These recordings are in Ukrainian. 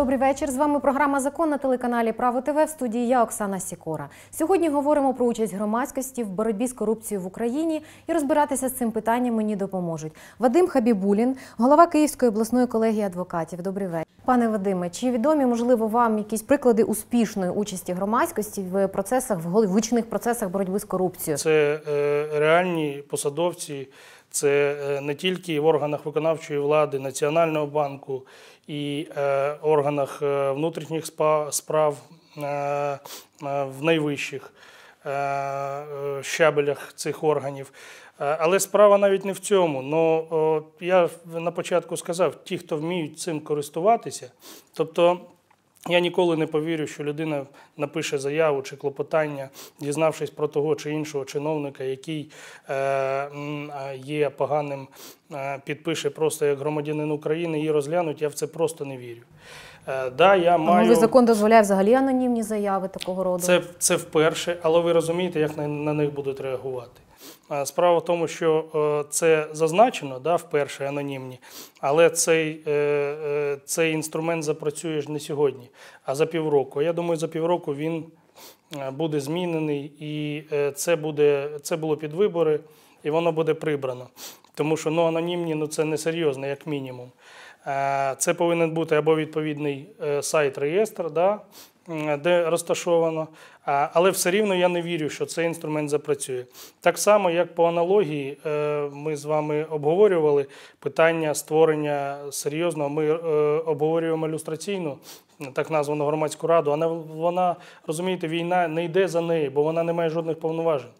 Добрий вечір. З вами програма Закон на телеканалі Право ТВ в студії я Оксана Сікора. Сьогодні говоримо про участь громадськості в боротьбі з корупцією в Україні і розбиратися з цим питанням мені допоможуть. Вадим Хабібулін, голова Київської обласної колегії адвокатів. Добрий вечір. Пане Вадиме, чи відомі можливо вам якісь приклади успішної участі громадськості в процесах в гучних процесах боротьби з корупцією? Це е, реальні посадовці, це е, не тільки в органах виконавчої влади, Національного банку і е, органах е, внутрішніх справ в найвищих щабелях цих органів. Але справа навіть не в цьому. Ну, я на початку сказав, ті, хто вміють цим користуватися, тобто я ніколи не повірю, що людина напише заяву чи клопотання, дізнавшись про того чи іншого чиновника, який е, є поганим, е, підпише просто як громадянин України, її розглянуть. Я в це просто не вірю. Е, да, я А маю... закон дозволяє взагалі анонімні заяви такого роду? Це, це вперше, але ви розумієте, як на, на них будуть реагувати. Справа в тому, що е, це зазначено да, вперше анонімні, але цей, е, е, цей інструмент запрацює ж не сьогодні, а за півроку. Я думаю, за півроку він буде змінений, і це, буде, це було під вибори, і воно буде прибрано. Тому що ну, анонімні ну, це несерйозно, як мінімум. Це повинен бути або відповідний сайт реєстр, да, де розташовано. Але все рівно я не вірю, що цей інструмент запрацює. Так само, як по аналогії, е, ми з вами обговорювали питання створення серйозного. Ми е, обговорюємо люстраційну, так названу громадську раду. але вона розумієте, війна не йде за неї, бо вона не має жодних повноважень.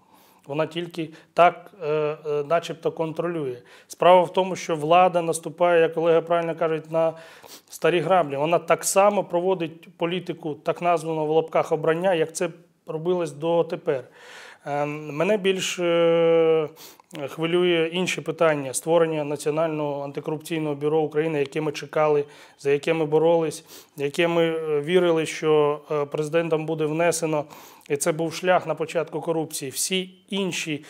Вона тільки так, е, е, начебто, контролює. Справа в тому, що влада наступає, як колеги правильно кажуть, на старі граблі. Вона так само проводить політику, так названого в лапках обрання, як це робилось дотепер. Е, Мене більш е, хвилює інші питання створення Національного антикорупційного бюро України, яке ми чекали, за яке ми боролись, яке ми е, вірили, що е, президентом буде внесено. І це був шлях на початку корупції. Всі інші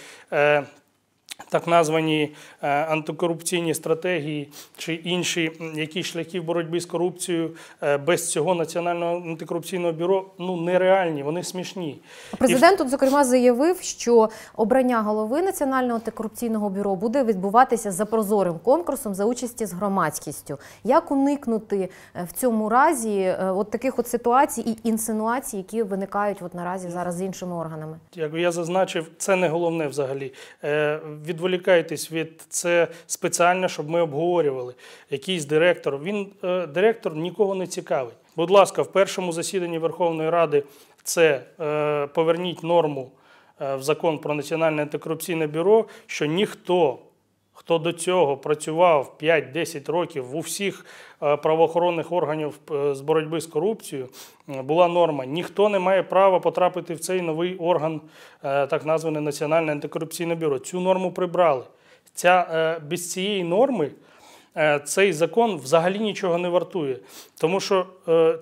так названі е, антикорупційні стратегії чи інші якісь шляхи в боротьбі з корупцією е, без цього національного антикорупційного бюро ну нереальні, вони смішні. Президент тут, зокрема, заявив, що обрання голови Національного антикорупційного бюро буде відбуватися за прозорим конкурсом за участі з громадськістю. Як уникнути е, в цьому разі от таких от ситуацій і інсинуацій, які виникають от наразі зараз з іншими органами? Як я зазначив, це не головне взагалі. Відволікайтесь від це спеціально, щоб ми обговорювали. Якийсь директор. Він е, директор нікого не цікавить. Будь ласка, в першому засіданні Верховної Ради це е, поверніть норму е, в закон про національне антикорупційне бюро, що ніхто. Хто до цього працював 5-10 років в усіх е, правоохоронних органів е, з боротьби з корупцією, е, була норма. Ніхто не має права потрапити в цей новий орган, так званий Національне антикорупційне бюро. Цю норму прибрали. Ця, без цієї норми цей закон взагалі нічого не вартує, тому що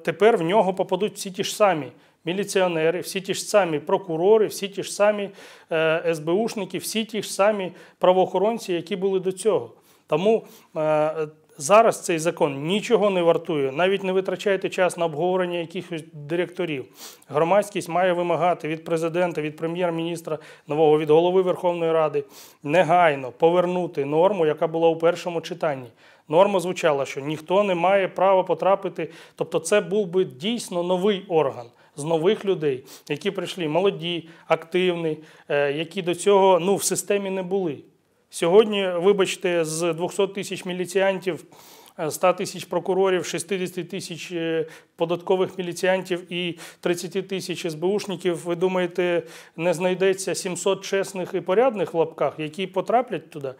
тепер в нього попадуть всі ті ж самі міліціонери, всі ті ж самі прокурори, всі ті ж самі е, СБУшники, всі ті ж самі правоохоронці, які були до цього. Тому е, зараз цей закон нічого не вартує. Навіть не витрачайте час на обговорення якихось директорів. Громадськість має вимагати від президента, від прем'єр-міністра нового, від голови Верховної Ради негайно повернути норму, яка була у першому читанні. Норма звучала, що ніхто не має права потрапити. Тобто, це був би дійсно новий орган з нових людей, які прийшли молоді, активні, е, які до цього ну, в системі не були. Сьогодні, вибачте, з 200 тисяч міліціантів, е, 100 тисяч прокурорів, 60 тисяч е, податкових міліціантів і 30 тисяч СБУшників, ви думаєте, не знайдеться 700 чесних і порядних в лапках, які потраплять туди?